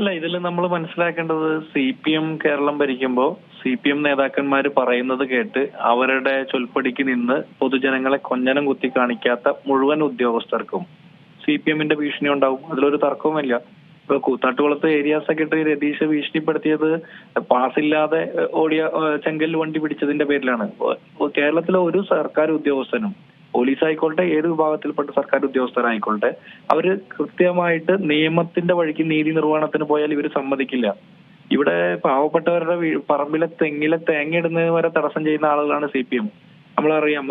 അല്ല ഇതിൽ നമ്മൾ മനസ്സിലാക്കേണ്ടത് സി പി എം കേരളം ഭരിക്കുമ്പോൾ സി പി എം നേതാക്കന്മാർ പറയുന്നത് കേട്ട് അവരുടെ ചൊൽപ്പടിക്ക് നിന്ന് പൊതുജനങ്ങളെ കൊഞ്ഞനം കുത്തി കാണിക്കാത്ത മുഴുവൻ ഉദ്യോഗസ്ഥർക്കും സി പി എമ്മിന്റെ ഭീഷണി ഉണ്ടാവും. അതിലൊരു തർക്കവുമില്ല ഇപ്പൊ കൂത്താട്ടുകുളത്ത് ഏരിയ സെക്രട്ടറി രതീഷ് ഭീഷണിപ്പെടുത്തിയത് പാസില്ലാതെ ഓടിയ ചെങ്കൽ വണ്ടി പിടിച്ചതിന്റെ പേരിലാണ്. കേരളത്തിലെ ഒരു സർക്കാർ ഉദ്യോഗസ്ഥനും പോലീസ് ആയിക്കോട്ടെ ഏത് വിഭാഗത്തിൽപ്പെട്ട സർക്കാർ ഉദ്യോഗസ്ഥരായിക്കോട്ടെ അവർ കൃത്യമായിട്ട് നിയമത്തിന്റെ വഴിക്ക് നീതി നിർവഹണത്തിന് പോയാൽ ഇവർ സമ്മതിക്കില്ല. ഇവിടെ പാവപ്പെട്ടവരുടെ പറമ്പിലെ തെങ്ങിലെ തേങ്ങ വരെ തടസ്സം ചെയ്യുന്ന ആളുകളാണ് സി പി എം. നമ്മളറിയാം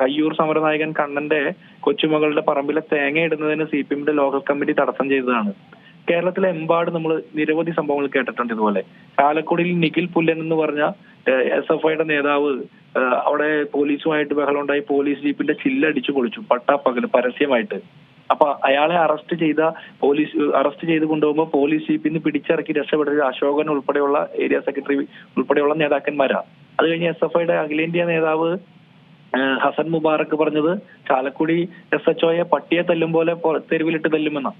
കയ്യൂർ സമരനായകൻ കണ്ണന്റെ കൊച്ചുമകളുടെ പറമ്പിലെ തേങ്ങ ഇടുന്നതിന് സി പി എമ്മിന്റെ ലോക്കൽ കമ്മിറ്റി തടസ്സം ചെയ്തതാണ്. കേരളത്തിലെ എമ്പാട് നമ്മൾ നിരവധി സംഭവങ്ങൾ കേട്ടിട്ടുണ്ട് ഇതുപോലെ. ചാലക്കുടിയിൽ നിഖിൽ പുല്ലൻ എന്ന് പറഞ്ഞ എസ് എഫ് ഐയുടെ നേതാവ് അവിടെ പോലീസുമായിട്ട് ബഹളമുണ്ടായി പോലീസ് ജീപ്പിന്റെ ചില്ലടിച്ചു പൊളിച്ചു പട്ടാപ്പകൽ പരസ്യമായിട്ട്. അപ്പൊ അയാളെ അറസ്റ്റ് ചെയ്ത പോലീസ് അറസ്റ്റ് ചെയ്ത് കൊണ്ടുപോകുമ്പോൾ പോലീസ് ജീപ്പിൽ നിന്ന് പിടിച്ചിറക്കി രക്ഷപ്പെട്ടത് അശോകൻ ഉൾപ്പെടെയുള്ള ഏരിയ സെക്രട്ടറി ഉൾപ്പെടെയുള്ള നേതാക്കന്മാരാ. അത് കഴിഞ്ഞ് എസ് എഫ് ഐയുടെ അഖിലേന്ത്യാ നേതാവ് ഹസൻ മുബാറക്ക് പറഞ്ഞത് ചാലക്കുടി എസ് എച്ച് ഒയെ പട്ടിയെ തല്ലും പോലെ തെരുവിലിട്ട് തല്ലുമെന്ന.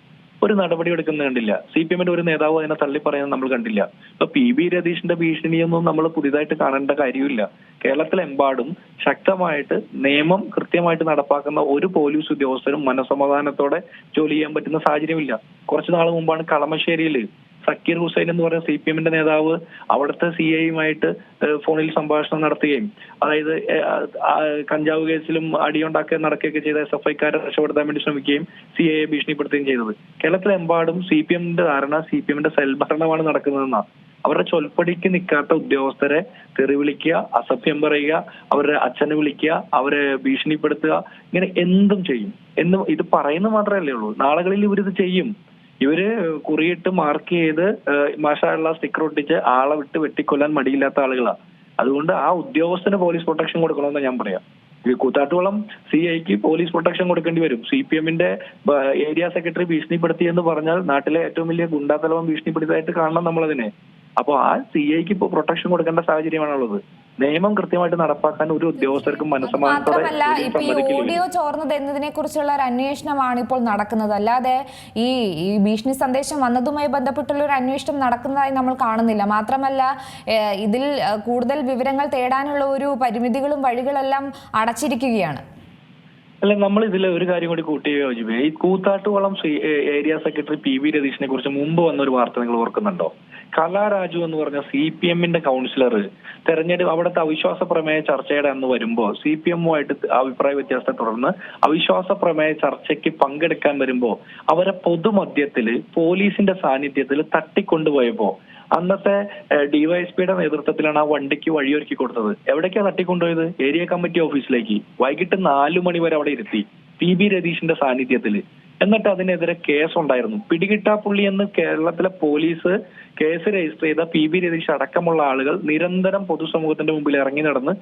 ഒരു നടപടി എടുക്കുന്നത് കണ്ടില്ല. സി പി എമ്മിന്റെ ഒരു നേതാവ് അതിനെ തള്ളി പറയുന്നത് നമ്മൾ കണ്ടില്ല. ഇപ്പൊ പി ബി രതീഷിന്റെ ഭീഷണിയൊന്നും നമ്മൾ പുതിയതായിട്ട് കാണേണ്ട കാര്യമില്ല. കേരളത്തിലെമ്പാടും ശക്തമായിട്ട് നിയമം കൃത്യമായിട്ട് നടപ്പാക്കുന്ന ഒരു പോലീസ് ഉദ്യോഗസ്ഥരും മനസമാധാനത്തോടെ ജോലി ചെയ്യാൻ പറ്റുന്ന സാഹചര്യമില്ല. കുറച്ചു നാൾ മുമ്പാണ് കളമശ്ശേരിയിൽ സക്കീർ ഹുസൈൻ എന്ന് പറയുന്ന സി പി എമ്മിന്റെ നേതാവ് അവിടുത്തെ സി ഐയുമായിട്ട് ഫോണിൽ സംഭാഷണം നടത്തുകയും അതായത് കഞ്ചാവ് കേസിലും അടിയുണ്ടാക്കുക നടക്കുകയൊക്കെ ചെയ്ത എസ് എഫ് ഐക്കാരെ രക്ഷപ്പെടുത്താൻ വേണ്ടി ശ്രമിക്കുകയും സി ഐയെ ഭീഷണിപ്പെടുത്തുകയും ചെയ്തത്. കേരളത്തിലെമ്പാടും സി പി എമ്മിന്റെ ധാരണ സി പി എമ്മിന്റെ സെൽഭരണമാണ് നടക്കുന്നതെന്നാണ്. അവരുടെ ചൊൽപ്പടിക്ക് നിൽക്കാത്ത ഉദ്യോഗസ്ഥരെ തെറി വിളിക്കുക അസഭ്യം പറയുക അവരുടെ അച്ഛനെ വിളിക്കുക അവരെ ഭീഷണിപ്പെടുത്തുക ഇങ്ങനെ എന്തും ചെയ്യും. എന്നും ഇത് പറയുന്നത് മാത്രമല്ലേ ഉള്ളൂ. നാളുകളിൽ ഇവരിത് ചെയ്യും. ഇവർ കുറിയിട്ട് മാർക്ക് ചെയ്ത് മാഷാള്ള സ്റ്റിക്കർ ഒട്ടിച്ച് ആളെ വിട്ട് വെട്ടിക്കൊല്ലാൻ മടിയില്ലാത്ത ആളുകളാണ്. അതുകൊണ്ട് ആ ഉദ്യോഗസ്ഥന് പോലീസ് പ്രൊട്ടക്ഷൻ കൊടുക്കണമെന്ന് ഞാൻ പറയാം. കൂത്താട്ടുകുളം സി ഐക്ക് പോലീസ് പ്രൊട്ടക്ഷൻ കൊടുക്കേണ്ടി വരും. സി പി എമ്മിന്റെ ഏരിയ സെക്രട്ടറി ഭീഷണിപ്പെടുത്തി എന്ന് പറഞ്ഞാൽ നാട്ടിലെ ഏറ്റവും വലിയ ഗുണ്ടാത്തലവൻ ഭീഷണിപ്പെടുത്തിയതായിട്ട് കാണണം നമ്മളതിനെ. അപ്പോൾ ആ സി ഐക്ക് ഇപ്പോൾ പ്രൊട്ടക്ഷൻ കൊടുക്കേണ്ട സാഹചര്യമാണുള്ളത്. നിയമം കൃത്യമായിട്ട് നടപ്പാക്കാൻ ഒരു ഉദ്യോഗസ്ഥർക്കും മാത്രമല്ല ഇപ്പൊ ഈ ഓഡിയോ ചോർന്നത് എന്നതിനെ കുറിച്ചുള്ള ഒരു അന്വേഷണമാണ് ഇപ്പോൾ നടക്കുന്നത്. അല്ലാതെ ഈ ഈ ഭീഷണി സന്ദേശം വന്നതുമായി ബന്ധപ്പെട്ടുള്ള ഒരു അന്വേഷണം നടക്കുന്നതായി നമ്മൾ കാണുന്നില്ല. മാത്രമല്ല ഇതിൽ കൂടുതൽ വിവരങ്ങൾ തേടാനുള്ള ഒരു പരിമിതികളും വഴികളെല്ലാം അടച്ചിരിക്കുകയാണ്. അല്ല നമ്മൾ ഇതിൽ ഒരു കാര്യം കൂടി കൂട്ടി യോജിപ്പേ ഈ Koothattukulam area secretary P V രതീഷിനെ കുറിച്ച് മുമ്പ് വന്ന ഒരു വാർത്ത നിങ്ങൾ ഓർക്കുന്നുണ്ടോ? കലാരാജു എന്ന് പറഞ്ഞ സി പി എമ്മിന്റെ കൗൺസിലർ തെരഞ്ഞെടുപ്പ് അവിടുത്തെ അവിശ്വാസ പ്രമേയ ചർച്ചയുടെ അന്ന് വരുമ്പോൾ സി പി എമ്മുമായിട്ട് അഭിപ്രായ വ്യത്യാസത്തെ തുടർന്ന് അവിശ്വാസ പ്രമേയ ചർച്ചയ്ക്ക് പങ്കെടുക്കാൻ വരുമ്പോൾ അവരെ പൊതുമധ്യത്തിൽ പോലീസിന്റെ സാന്നിധ്യത്തിൽ തട്ടിക്കൊണ്ടുപോയപ്പോ അന്നത്തെ ഡിവൈഎസ്പിയുടെ നേതൃത്വത്തിലാണ് ആ വണ്ടിക്ക് വഴിയൊരുക്കി കൊടുത്തത്. എവിടേക്കാ തട്ടിക്കൊണ്ടുപോയത്? ഏരിയ കമ്മിറ്റി ഓഫീസിലേക്ക്. വൈകിട്ട് നാലു മണി വരെ അവിടെ ഇരുത്തി. പി ബി രതീഷിന്റെ സാന്നിധ്യത്തിൽ എന്നിട്ട് അതിനെതിരെ കേസ് ഉണ്ടായിരുന്നു പിടികിട്ടാപ്പുള്ളി എന്ന് കേരളത്തിലെ പോലീസ് കേസ് രജിസ്റ്റർ ചെയ്ത പി ബി രതീഷ് അടക്കമുള്ള ആളുകൾ നിരന്തരം പൊതുസമൂഹത്തിന്റെ മുമ്പിൽ ഇറങ്ങി നടന്ന്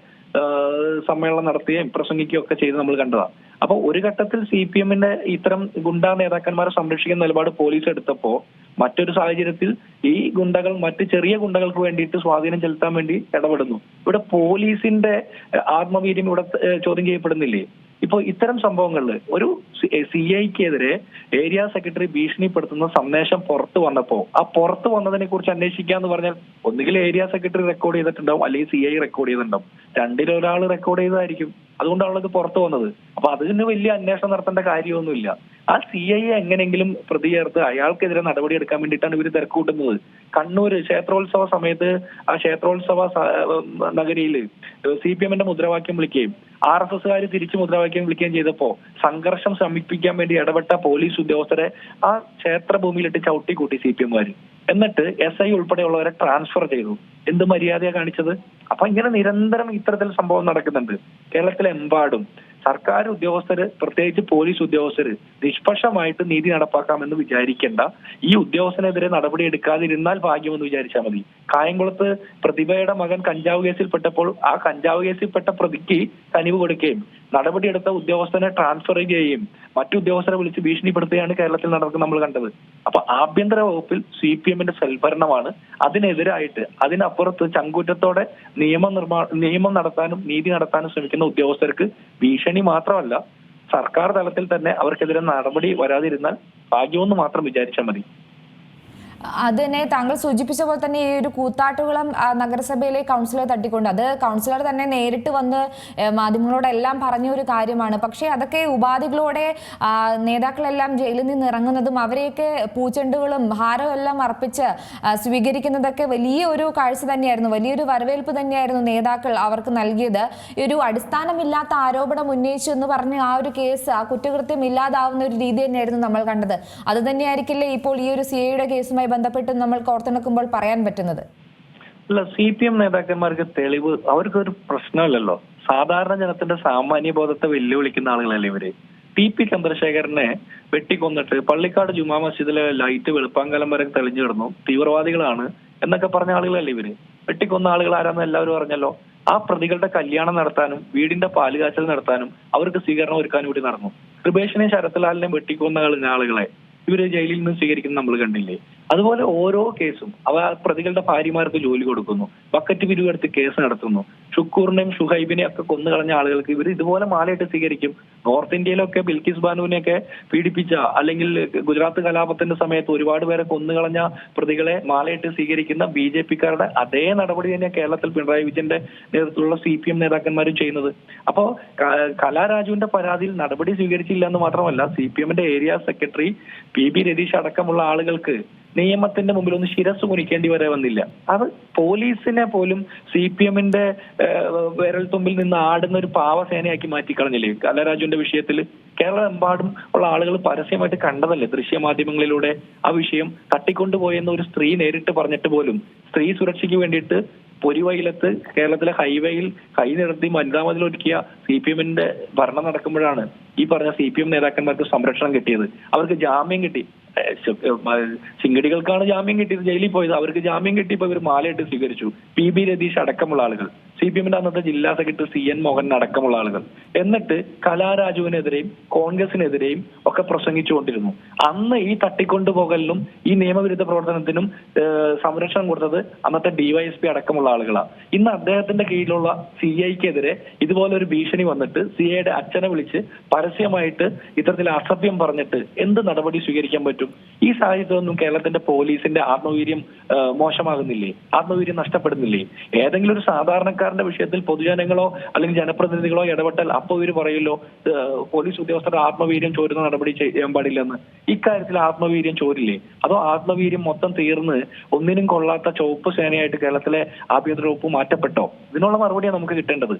സമ്മേളനം നടത്തുകയും പ്രസംഗിക്കുകയും ഒക്കെ ചെയ്ത് നമ്മൾ കണ്ടതാണ്. അപ്പൊ ഒരു ഘട്ടത്തിൽ സി പി എമ്മിന്റെ ഇത്തരം ഗുണ്ടാ നേതാക്കന്മാരെ സംരക്ഷിക്കുന്ന നിലപാട് പോലീസ് എടുത്തപ്പോ മറ്റൊരു സാഹചര്യത്തിൽ ഈ ഗുണ്ടകൾ മറ്റ് ചെറിയ ഗുണ്ടകൾക്ക് വേണ്ടിയിട്ട് സ്വാധീനം ചെലുത്താൻ വേണ്ടി ഇടപെടുന്നു. ഇവിടെ പോലീസിന്റെ ആത്മവീര്യം ഇവിടെ ചോദ്യം ചെയ്യപ്പെടുന്നില്ലേ? ഇപ്പൊ ഇത്തരം സംഭവങ്ങളിൽ ഒരു സി ഐക്കെതിരെ ഏരിയ സെക്രട്ടറി ഭീഷണിപ്പെടുത്തുന്ന സന്ദേശം പുറത്തു വന്നപ്പോൾ ആ പുറത്തു വന്നതിനെ കുറിച്ച് അന്വേഷിക്കാന്ന് പറഞ്ഞാൽ ഒന്നുകിൽ ഏരിയ സെക്രട്ടറി റെക്കോർഡ് ചെയ്തിട്ടുണ്ടാവും അല്ലെങ്കിൽ സി ഐ റെക്കോർഡ് ചെയ്തിട്ടുണ്ടാവും. രണ്ടിലൊരാൾ റെക്കോർഡ് ചെയ്തതായിരിക്കും. അതുകൊണ്ടാണ് ഇത് പുറത്തു വന്നത്. അപ്പൊ അതിന് വലിയ അന്വേഷണം നടത്തേണ്ട കാര്യമൊന്നുമില്ല. ആ സി ഐ എങ്ങനെങ്കിലും പ്രതി ചേർത്ത് അയാൾക്കെതിരെ നടപടി എടുക്കാൻ വേണ്ടിയിട്ടാണ് ഇവർ തിരക്കൂട്ടുന്നത്. കണ്ണൂർ ക്ഷേത്രോത്സവ സമയത്ത് ആ ക്ഷേത്രോത്സവ നഗരിയിൽ സി പി എമ്മിന്റെ മുദ്രാവാക്യം വിളിക്കുകയും ആർ എസ് എസ്സുകാർ തിരിച്ച് മുദ്രാവാക്യം വിളിക്കുകയും ചെയ്തപ്പോ സംഘർഷം ശമിപ്പിക്കാൻ വേണ്ടി ഇടപെട്ട പോലീസ് ഉദ്യോഗസ്ഥരെ ആ ക്ഷേത്രഭൂമിയിലിട്ട് ചവിട്ടിക്കൂട്ടി സി പി എമ്മുകാർ എന്നിട്ട് എസ് ഐ ഉൾപ്പെടെയുള്ളവരെ ട്രാൻസ്ഫർ ചെയ്തു. എന്ത് മര്യാദയാണ് കാണിച്ചത്? അപ്പൊ ഇങ്ങനെ നിരന്തരം ഇത്തരത്തിൽ സംഭവം നടക്കുന്നുണ്ട്. കേരളത്തിലെമ്പാടും സർക്കാർ ഉദ്യോഗസ്ഥർ പ്രത്യേകിച്ച് പോലീസ് ഉദ്യോഗസ്ഥർ നിഷ്പക്ഷമായിട്ട് നീതി നടപ്പാക്കാമെന്ന് വിചാരിക്കേണ്ട. ഈ ഉദ്യോഗസ്ഥനെതിരെ നടപടി എടുക്കാതിരുന്നാൽ ഭാഗ്യമെന്ന് വിചാരിച്ചാൽ മതി. കായംകുളത്ത് പ്രതിഭയുടെ മകൻ കഞ്ചാവ് കേസിൽപ്പെട്ടപ്പോൾ ആ കഞ്ചാവ് കേസിൽപ്പെട്ട പ്രതിക്ക് കനിവ് കൊടുക്കുകയും നടപടിയെടുത്ത ഉദ്യോഗസ്ഥനെ ട്രാൻസ്ഫർ ചെയ്യുകയും മറ്റു ഉദ്യോഗസ്ഥരെ വിളിച്ച് ഭീഷണിപ്പെടുത്തുകയാണ് കേരളത്തിൽ നടക്കുന്നത് നമ്മൾ കണ്ടത്. അപ്പൊ ആഭ്യന്തര വകുപ്പിൽ സി പി എമ്മിന്റെ സൽഭരണമാണ്. അതിനെതിരായിട്ട് അതിനപ്പുറത്ത് ചങ്കൂറ്റത്തോടെ നിയമ നിർമ്മാ നിയമം നടത്താനും നീതി നടത്താനും ശ്രമിക്കുന്ന ഉദ്യോഗസ്ഥർക്ക് ഭീഷണി മാത്രമല്ല സർക്കാർ തലത്തിൽ തന്നെ അവർക്കെതിരെ നടപടി വരാതിരുന്നാൽ ഭാഗ്യമെന്ന് മാത്രം വിചാരിച്ചാൽ മതി. അത് തന്നെ താങ്കൾ സൂചിപ്പിച്ച പോലെ തന്നെ ഈ ഒരു കൂത്താട്ടുകുളം നഗരസഭയിലെ കൗൺസിലർ തട്ടിക്കൊണ്ട്. അത് കൗൺസിലർ തന്നെ നേരിട്ട് വന്ന് മാധ്യമങ്ങളോടെല്ലാം പറഞ്ഞ ഒരു കാര്യമാണ്. പക്ഷേ അതൊക്കെ ഉപാധികളോടെ നേതാക്കളെല്ലാം ജയിലിൽ നിന്ന് ഇറങ്ങുന്നതും അവരെയൊക്കെ പൂച്ചെണ്ടുകളും ഹാരവും എല്ലാം അർപ്പിച്ച് സ്വീകരിക്കുന്നതൊക്കെ വലിയ ഒരു കാഴ്ച തന്നെയായിരുന്നു. വലിയൊരു വരവേൽപ്പ് തന്നെയായിരുന്നു നേതാക്കൾ അവർക്ക് നൽകിയത്. ഈ ഒരു അടിസ്ഥാനമില്ലാത്ത ആരോപണം ഉന്നയിച്ചു എന്ന് പറഞ്ഞ് ആ ഒരു കേസ് ആ കുറ്റകൃത്യം ഇല്ലാതാവുന്ന ഒരു രീതി തന്നെയായിരുന്നു നമ്മൾ കണ്ടത്. അത് തന്നെയായിരിക്കില്ലേ ഇപ്പോൾ ഈ ഒരു സി കേസുമായി ബന്ധപ്പെട്ട് നമ്മൾ കോർത്തിണക്കുമ്പോൾ പറയാൻ പറ്റുന്നത്? അല്ല സി പി എം നേതാക്കന്മാർക്ക് തെളിവ് അവർക്കൊരു പ്രശ്നമില്ലല്ലോ. സാധാരണ ജനത്തിന്റെ സാമാന്യ ബോധത്തെ വെല്ലുവിളിക്കുന്ന ആളുകളല്ലേ ഇവർ. ടി പി ചന്ദ്രശേഖരനെ വെട്ടിക്കൊന്നിട്ട് പള്ളിക്കാട് ജുമാ മസ്ജിദിലെ ലൈറ്റ് വെളുപ്പാങ്കലം വരെ തെളിഞ്ഞു കിടന്നു. തീവ്രവാദികളാണ് എന്നൊക്കെ പറഞ്ഞ ആളുകളല്ലേ ഇവർ. വെട്ടിക്കൊന്ന ആളുകൾ ആരാന്ന് എല്ലാവരും അറിഞ്ഞല്ലോ. ആ പ്രതികളുടെ കല്യാണം നടത്താനും വീടിന്റെ പാലുകാച്ചൽ നടത്താനും അവർക്ക് സ്വീകരണം ഒരുക്കാനും കൂടി നടന്നു. കൃപേഷിനെയും ശരത്ലാലിനെയും വെട്ടിക്കൊന്ന ആള്- ആളുകളെ ഇവർ ജയിലിൽ നിന്ന് സ്വീകരിക്കുന്നത് നമ്മൾ കണ്ടില്ലേ? അതുപോലെ ഓരോ കേസും അവ പ്രതികളുടെ ഭാര്യമാർക്ക് ജോലി കൊടുക്കുന്നു. ബക്കറ്റ് പിരിവെടുത്ത് കേസ് നടത്തുന്നു. ഷുക്കൂറിനെയും ഷുഹൈബിനെയും ഒക്കെ കൊന്നു കളഞ്ഞ ആളുകൾക്ക് ഇവർ ഇതുപോലെ മാലയിട്ട് സ്വീകരിക്കും. നോർത്ത് ഇന്ത്യയിലൊക്കെ ബിൽക്കിസ് ബാനുവിനെയൊക്കെ പീഡിപ്പിച്ച അല്ലെങ്കിൽ ഗുജറാത്ത് കലാപത്തിന്റെ സമയത്ത് ഒരുപാട് പേരെ കൊന്നുകളഞ്ഞ പ്രതികളെ മാലയിട്ട് സ്വീകരിക്കുന്ന ബി ജെ പിക്കാരുടെ അതേ നടപടി തന്നെ കേരളത്തിൽ പിണറായി വിജയന്റെ നേതൃത്വത്തിലുള്ള സി പി എം നേതാക്കന്മാരും ചെയ്യുന്നത്. അപ്പോ കലാരാജുവിന്റെ പരാതിയിൽ നടപടി സ്വീകരിച്ചില്ല എന്ന് മാത്രമല്ല സി പി എമ്മിന്റെ area secretary P B Ratheesh അടക്കമുള്ള ആളുകൾക്ക് നിയമത്തിന്റെ മുമ്പിൽ ഒന്ന് ശിരസ് കുനിക്കേണ്ടി വരെ വന്നില്ല. അത് പോലീസിനെ പോലും സി പി എമ്മിന്റെ വിരൽ തുമ്പിൽ നിന്ന് ആടുന്ന ഒരു പാവസേനയാക്കി മാറ്റിക്കളഞ്ഞില്ലേ? കലരാജുവിന്റെ വിഷയത്തിൽ കേരളമെമ്പാടും ഉള്ള ആളുകൾ പരസ്യമായിട്ട് കണ്ടതല്ലേ? ദൃശ്യമാധ്യമങ്ങളിലൂടെ ആ വിഷയം തട്ടിക്കൊണ്ടുപോയെന്ന് ഒരു സ്ത്രീ നേരിട്ട് പറഞ്ഞിട്ട് പോലും സ്ത്രീ സുരക്ഷയ്ക്ക് വേണ്ടിയിട്ട് പൊരിവയിലത്ത് കേരളത്തിലെ ഹൈവേയിൽ കൈ നിർത്തി വനിതാമതിൽ ഒരുക്കിയ സി പി എമ്മിന്റെ ഭരണം നടക്കുമ്പോഴാണ് ഈ പറഞ്ഞ സി പി എം നേതാക്കന്മാർക്ക് സംരക്ഷണം കിട്ടിയത്. അവർക്ക് ജാമ്യം കിട്ടി. ചിങ്കടികൾക്കാണ് ജാമ്യം കിട്ടിയത്. ജയിലിൽ പോയത്. അവർക്ക് ജാമ്യം കിട്ടി ഇപ്പൊ ഇവർ മാലയിട്ട് സ്വീകരിച്ചു. പി. ബി. രതീഷ് അടക്കമുള്ള ആളുകൾ. സി പി എമ്മിന്റെ അന്നത്തെ ജില്ലാ സെക്രട്ടറി സി എൻ മോഹൻ അടക്കമുള്ള ആളുകൾ. എന്നിട്ട് കലാരാജുവിനെതിരെയും കോൺഗ്രസിനെതിരെയും ഒക്കെ പ്രസംഗിച്ചുകൊണ്ടിരുന്നു. അന്ന് ഈ തട്ടിക്കൊണ്ടുപോകലിനും ഈ നിയമവിരുദ്ധ പ്രവർത്തനത്തിനും സംരക്ഷണം കൊടുത്തത് അന്നത്തെ ഡിവൈഎസ്പി അടക്കമുള്ള ആളുകളാണ്. ഇന്ന് അദ്ദേഹത്തിന്റെ കീഴിലുള്ള സി ഐക്കെതിരെ ഇതുപോലെ ഒരു ഭീഷണി വന്നിട്ട് സി ഐയുടെ അച്ഛനെ വിളിച്ച് പരസ്യമായിട്ട് ഇത്തരത്തിൽ അസഭ്യം പറഞ്ഞിട്ട് എന്ത് നടപടി സ്വീകരിക്കാൻ പറ്റും? ഈ സാഹചര്യത്തിലൊന്നും കേരളത്തിന്റെ പോലീസിന്റെ ആത്മവീര്യം മോശമാകുന്നില്ലേ? ആത്മവീര്യം നഷ്ടപ്പെടുന്നില്ലേ? ഏതെങ്കിലും ഒരു സാധാരണക്കാരന്റെ വിഷയത്തിൽ പൊതുജനങ്ങളോ അല്ലെങ്കിൽ ജനപ്രതിനിധികളോ ഇടപെട്ടാൽ അപ്പൊ ഇവർ പറയുമല്ലോ പോലീസ് ഉദ്യോഗസ്ഥരുടെ ആത്മവീര്യം ചോരുന്ന നടപടി ചെയ്യാൻ പാടില്ലെന്ന്. ഇക്കാര്യത്തിൽ ആത്മവീര്യം ചോരില്ലേ? അതോ ആത്മവീര്യം മൊത്തം തീർന്ന് ഒന്നിനും കൊള്ളാത്ത ചുവപ്പ് സേനയായിട്ട് കേരളത്തിലെ ആഭ്യന്തര വകുപ്പ് മാറ്റപ്പെട്ടോ? ഇതിനുള്ള മറുപടിയാണ് നമുക്ക് കിട്ടേണ്ടത്.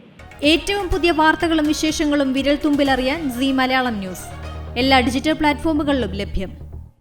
ഏറ്റവും പുതിയ വാർത്തകളും വിശേഷങ്ങളും വിരൽ തുമ്പിലറിയാൻ സി മലയാളം ന്യൂസ്. എല്ലാ ഡിജിറ്റൽ പ്ലാറ്റ്ഫോമുകളിലും ലഭ്യം.